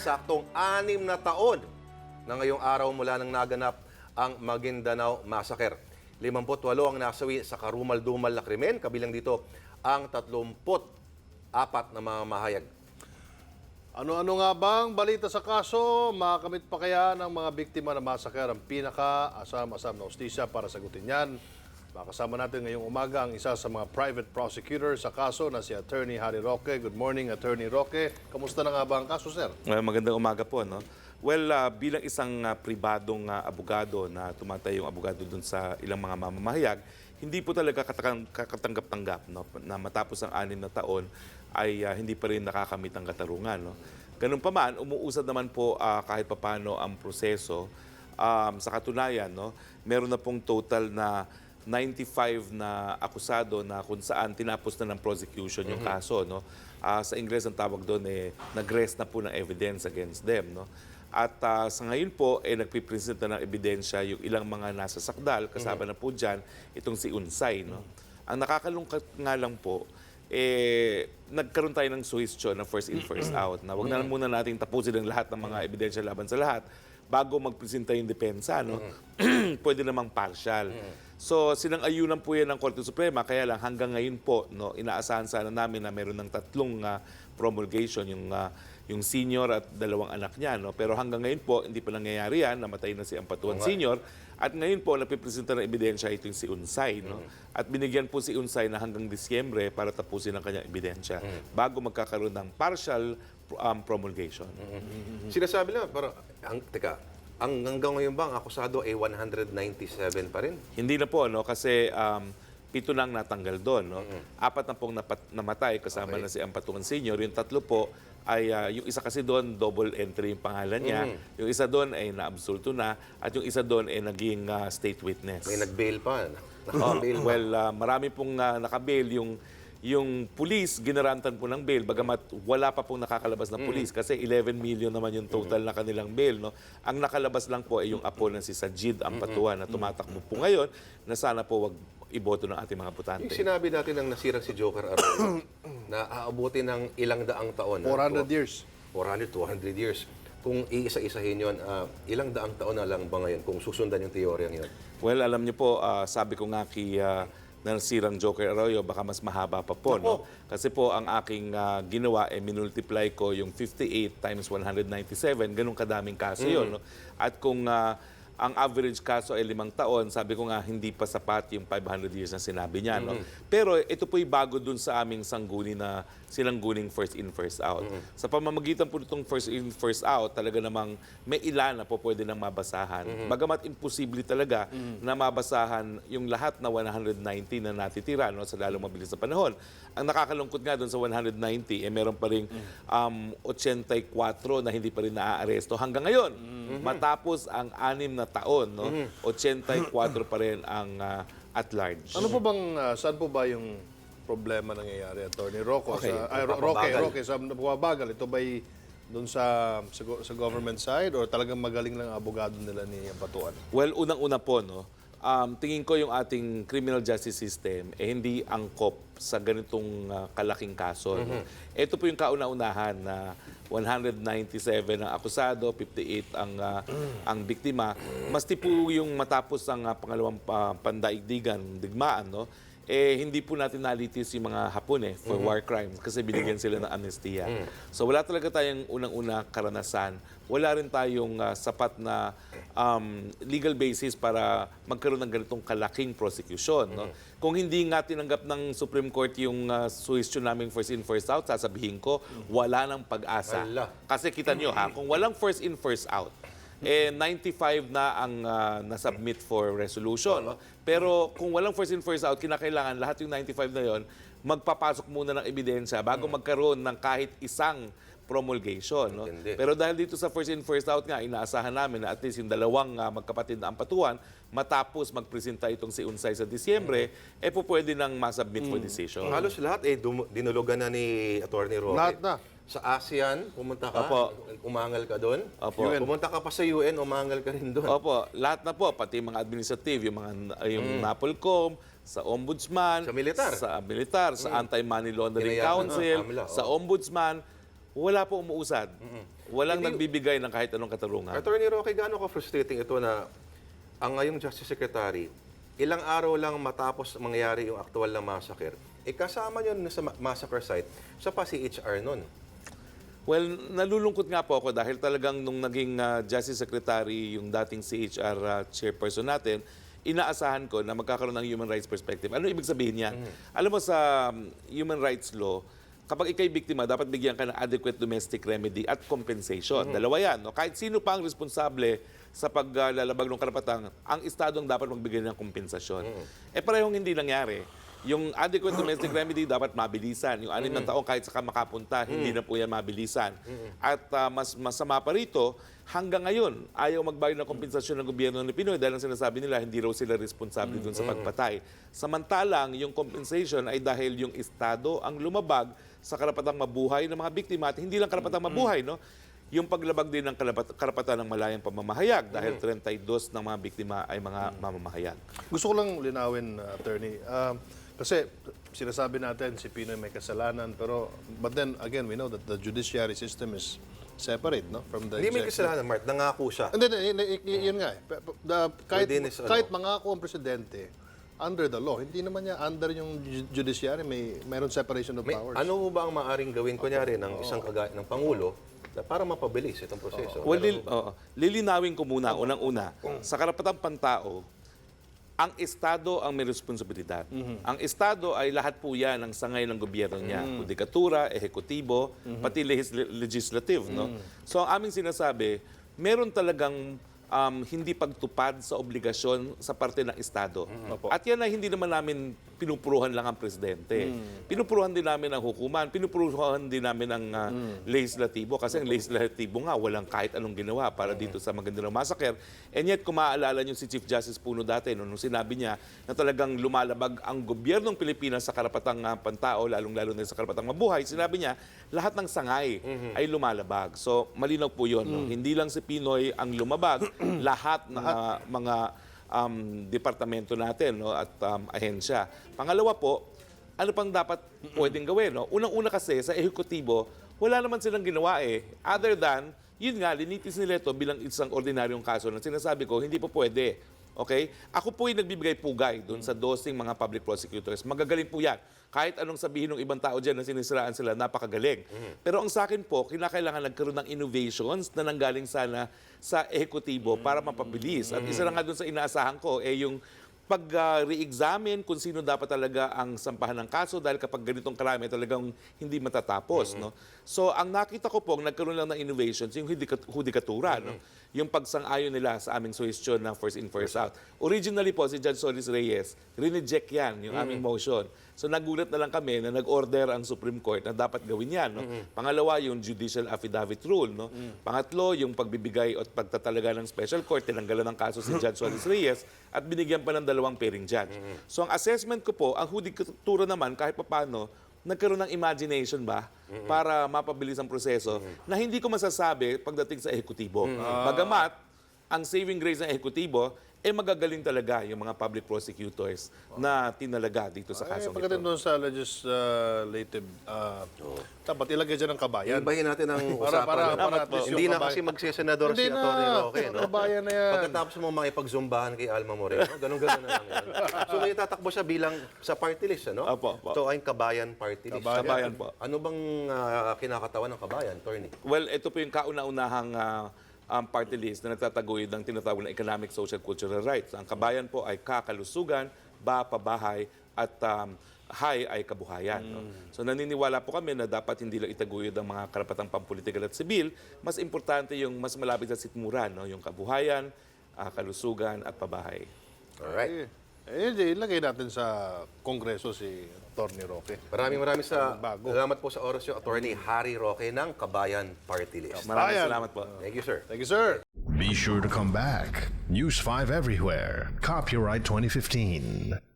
eksaktong anim na taon na ngayong araw mula nang naganap ang Maguindanao Massacre. 58 ang nasawi sa karumal-dumal na krimen, kabilang dito ang 34 na mga mahayag. Ano-ano nga bang balita sa kaso? Makakamit pa kaya ng mga biktima ng massacre ang pinaka-asam-asam na ustisya para sagutin yan? Makasama natin ngayong umaga ang isa sa mga private prosecutor sa kaso na si Attorney Harry Roque. Good morning, Attorney Roque. Kamusta na nga ba ang kaso, sir? Uh, magandang umaga po, no? Well, uh, bilang isang uh, pribadong uh, abogado na tumatay yung abogado dun sa ilang mga mamamahayag, hindi po talaga kakatanggap-tanggap no? na matapos ang anim na taon ay uh, hindi pa rin nakakamit ang katarungan. No? Ganun pa man, umuusad naman po uh, kahit papano ang proseso. Um, sa katunayan, no, meron na pong total na 95 na akusado na kung saan tinapos na ng prosecution yung kaso no? Ah, sa Ingles ang tawag doon eh nag-rest na po ng evidence against them no? At ah, sa ngayon po eh nagpipresent na ng ebidensya yung ilang mga nasa sakdal. Kasama na po diyan itong si Unsay no? Ang nakakalungkot nga lang po eh nagkaroon tayo ng suhestyon na first in first out na wag na lang muna nating tapusin ang lahat ng mga ebidensya laban sa lahat bago magpresenta yung depensa no? Pwede namang partial So, sinang-ayunan po yan ng Korte Suprema, kaya lang hanggang ngayon po, no, inaasahan sana namin na meron ng tatlong ah, promulgation, yung, ah, yung senior at dalawang anak niya. No? Pero hanggang ngayon po, hindi pa nangyayari yan, namatay na si Ampatuan Senior. At ngayon po, napipresenta ng ebidensya ito yung si Unsay. No? At binigyan po si Unsay na hanggang Disyembre para tapusin ang kanyang ebidensya bago magkakaroon ng partial um, promulgation. Sinasabi lang, parang, ang, teka, ang hanggang ngayon ba ang akusado ay 197 pa rin? Hindi na po, no? Kasi um, pito nang natanggal doon. No? Apat na pong napat, namatay kasama Okay. na si Ampatuan Senior. Yung tatlo po ay ah, yung isa kasi doon double entry yung pangalan niya. Yung isa doon ay naabsulto na at yung isa doon ay naging ah, state witness. May nag-bail pa. Oh, Naka-bail pa. well, ah, marami pong uh, nakabail yung yung pulis ginarantan po ng bail bagamat wala pa pong nakakalabas na pulis kasi 11 million naman yung total na kanilang bail no ang nakalabas lang po ay yung apo ng si Sajid Ampatuan na tumatakbo po ngayon na sana po wag iboto ng ating mga botante Yung sinabi natin ng nasirang si Joker Arroyo na aabuti ng ilang daang taon. 400 years. 400, 200 years. Kung iisa-isahin yun, ah, ilang daang taon na lang ba ngayon kung susundan yung teoryang yun? Well, alam niyo po, ah, sabi ko nga kay ah, nasirang Joker Arroyo, baka mas mahaba pa po. No? Kasi po, ang aking ah, ginawa, eh, minultiply ko yung 58 times 197, ganun kadaming kaso yun. No? At kung ah, ang average kaso ay limang taon, sabi ko nga, hindi pa sapat yung 500 years na sinabi niya. No? Pero ito po'y bago dun sa aming sangguni na sinangguning first in, first out. Sa pamamagitan po nitong first in, first out, talaga namang may ilan na po pwede nang mabasahan. Bagamat imposible talaga na mabasahan yung lahat na 190 na natitira no, sa lalong mabilis na panahon. Ang nakakalungkot nga doon sa 190, eh meron pa rin um, 84 na hindi pa rin naaaresto hanggang ngayon. Matapos ang anim na taon, no, 84 pa rin ang ah, at large. Ano po bang, ah, saan po ba yung problema nangyayari, Attorney Rocco? Okay, Sa, ay, Roque. Roque, sa bumabagal, ito ba'y doon sa, sa, sa government side or talagang magaling lang ang abogado nila ni Ampatuan? Well, unang-una po, no, um, tingin ko yung ating criminal justice system eh hindi angkop sa ganitong ah, kalaking kaso. no. Ito po yung kauna-unahan na 197 ang akusado, 58 ang ah, ang biktima. Masti po yung matapos ang ah, pangalawang pa, pandaigdigan, digmaan, no? Eh hindi po natin nalitis yung mga Hapon eh for war crimes kasi binigyan sila ng amnestia. So wala talaga tayong unang-una karanasan. Wala rin tayong ah, sapat na um, legal basis para magkaroon ng ganitong kalaking prosecution. No? Kung hindi nga tinanggap ng Supreme Court yung uh, suhestyon namin first in, first out, sasabihin ko, wala ng pag-asa. Kasi kita nyo ha, kung walang first in, first out, eh 95 na ang ah, na-submit for resolution. no? Pero kung walang first in, first out, kinakailangan lahat yung 95 na yon magpapasok muna ng ebidensya bago magkaroon ng kahit isang promulgation. No? Intindi. Pero dahil dito sa first in, first out nga, inaasahan namin na at least yung dalawang ah, magkapatid na ampatuan, matapos magpresenta itong si Unsay sa Disyembre, eh po pwede nang masubmit for decision. Halos lahat eh dum- dinulugan na ni Attorney Roque. Lahat na. Sa ASEAN, pumunta ka, Opo. umangal ka doon. Opo. Pumunta ka pa sa UN, umangal ka rin doon. Opo, lahat na po, pati mga administrative, yung mga yung NAPOLCOM, sa ombudsman, Sa militar. sa militar, sa Anti-Money Laundering Hinayaan, Council, ah, sa oo. ombudsman, wala po umuusad. Walang nagbibigay ng kahit anong katarungan. Attorney Roque, gaano ka-frustrating ito na ang ngayong Justice Secretary, ilang araw lang matapos mangyari yung aktual na massacre, eh kasama nyo na sa ma- massacre site, sa pa si HR nun. Well, nalulungkot nga po ako dahil talagang nung naging ah, Justice Secretary yung dating CHR ah, chairperson natin, inaasahan ko na magkakaroon ng human rights perspective. Ano ibig sabihin yan? Alam mo sa um, human rights law, kapag ikay biktima, dapat bigyan ka ng adequate domestic remedy at compensation. Dalawa yan. No? Kahit sino pa ang responsable sa paglalabag ng karapatang, ang Estado ang dapat magbigay ng kompensasyon. Eh parehong hindi nangyari. Yung adequate domestic remedy dapat mabilisan. Yung anim ng taong kahit saka makapunta, hindi na po yan mabilisan. At ah, mas masama pa rito, hanggang ngayon, ayaw magbayad ng kompensasyon ng gobyerno ni Pinoy dahil ang sinasabi nila, hindi raw sila responsable dun sa pagpatay. Samantalang, yung compensation ay dahil yung Estado ang lumabag sa karapatang mabuhay ng mga biktima at hindi lang karapatang mabuhay, no? Yung paglabag din ng kalapat- karapatan ng malayang pamamahayag dahil 32 ng mga biktima ay mga mamamahayag. Gusto ko lang linawin, uh, attorney. Um, kasi sinasabi natin si Pinoy may kasalanan, pero but then again, we know that the judiciary system is separate no from the Hindi may executive. kasalanan, Mark. Nangako siya. Hindi, hindi, hindi, y- yun nga. eh. P- p- the- kahit, his, ano. kahit mangako ang presidente, under the law, hindi naman niya under yung ju- judiciary, may mayroon separation of May, powers. ano ho ba ang maaring gawin, kunyari, ng isang kagaya ng Pangulo na para mapabilis itong proseso? Well, Ano lil- oo. lilinawin ko muna, unang-una, sa karapatang pantao, ang Estado ang may responsibilidad. Ang Estado ay lahat po yan ang sangay ng gobyerno niya. Judikatura, ehekutibo, pati legis- legislative. No? So ang aming sinasabi, meron talagang um, hindi pagtupad sa obligasyon sa parte ng Estado. At yan ay hindi naman namin pinupuruhan lang ang presidente. Pinupuruhan din namin ang hukuman, pinupuruhan din namin ang ah, legislatibo kasi ang legislatibo nga walang kahit anong ginawa para dito sa Maguindanao Massacre. And yet kung maaalala niyo si Chief Justice Puno dati no, nung sinabi niya na talagang lumalabag ang gobyernong Pilipinas sa karapatang ah, pantao, lalong-lalo na sa karapatang mabuhay, sinabi niya lahat ng sangay ay lumalabag. So malinaw po 'yon. No? Hindi lang si Pinoy ang lumabag, lahat ng ah, mga um, departamento natin no, at um, ahensya. Pangalawa po, ano pang dapat pwedeng gawin? No? Unang-una kasi sa ehekutibo, wala naman silang ginawa eh. Other than, yun nga, linitis nila ito bilang isang ordinaryong kaso na sinasabi ko, hindi po pwede. Okay? Ako po yung nagbibigay pugay doon sa dosing mga public prosecutors. Magagaling po yan. Kahit anong sabihin ng ibang tao dyan na sinisiraan sila, napakagaling. Pero ang sa akin po, kinakailangan nagkaroon ng innovations na nanggaling sana sa ehekutibo para mapabilis. At isa na nga doon sa inaasahan ko, eh yung pag-re-examine kung sino dapat talaga ang sampahan ng kaso dahil kapag ganitong karami talagang hindi matatapos. No? So ang nakita ko po, nagkaroon lang ng innovations, yung hudikat- hudikatura, no? yung pagsang-ayon nila sa aming suhestyon ng first in, first out. Originally po, si Judge Solis Reyes, rineject yan, yung aming motion. So nagulat na lang kami na nag-order ang Supreme Court na dapat gawin yan. No? Pangalawa, yung judicial affidavit rule. No? Pangatlo, yung pagbibigay at pagtatalaga ng special court, tinanggalan ng kaso si Judge Solis Reyes at binigyan pa ng dalawang pairing judge. So ang assessment ko po, ang hudikatura naman kahit papano, nagkaroon ng imagination ba para mapabilis ang proseso na hindi ko masasabi pagdating sa ehekutibo. Bagamat, ang saving grace ng ehekutibo, eh magagaling talaga yung mga public prosecutors na tinalaga dito sa Ay, kasong pagdating ito. doon sa legislative, uh, dapat ilagay dyan ng kabayan. Ibahin natin ang Para, usapan. para, para at least Hindi na kabayan- kasi magsisenador si. Atty. Roque. No? Kabayan na yan. Pagkatapos mo makipagzumbahan kay Alma Moreno, ganun-ganun na lang yan. So may tatakbo siya bilang sa party list, ano? Opo, opo. Ito ay kabayan party list. Kabayan. Kabayan po. Ano bang ah, kinakatawan ng kabayan, Attorney? Well, ito po yung kauna-unahang ah, um, party list na nagtataguyod ng tinatawag na economic, social, cultural rights. Ang kabayan po ay kakalusugan, ba, pabahay, at um, hay ay kabuhayan. no? So naniniwala po kami na dapat hindi lang itaguyod ang mga karapatang pampolitikal at sibil, mas importante yung mas malapit sa sitmuran, no? yung kabuhayan, ah, kalusugan, at pabahay. Alright. Eh, eh, ilagay natin sa Kongreso si Atty. Roque. Maraming maraming sa Bago. salamat po sa oras yung Attorney Harry Roque ng Kabayan Party List. Maraming Kabayan. salamat po. Thank you, sir. Thank you, sir. Be sure to come back. News 5 everywhere. Copyright 2015.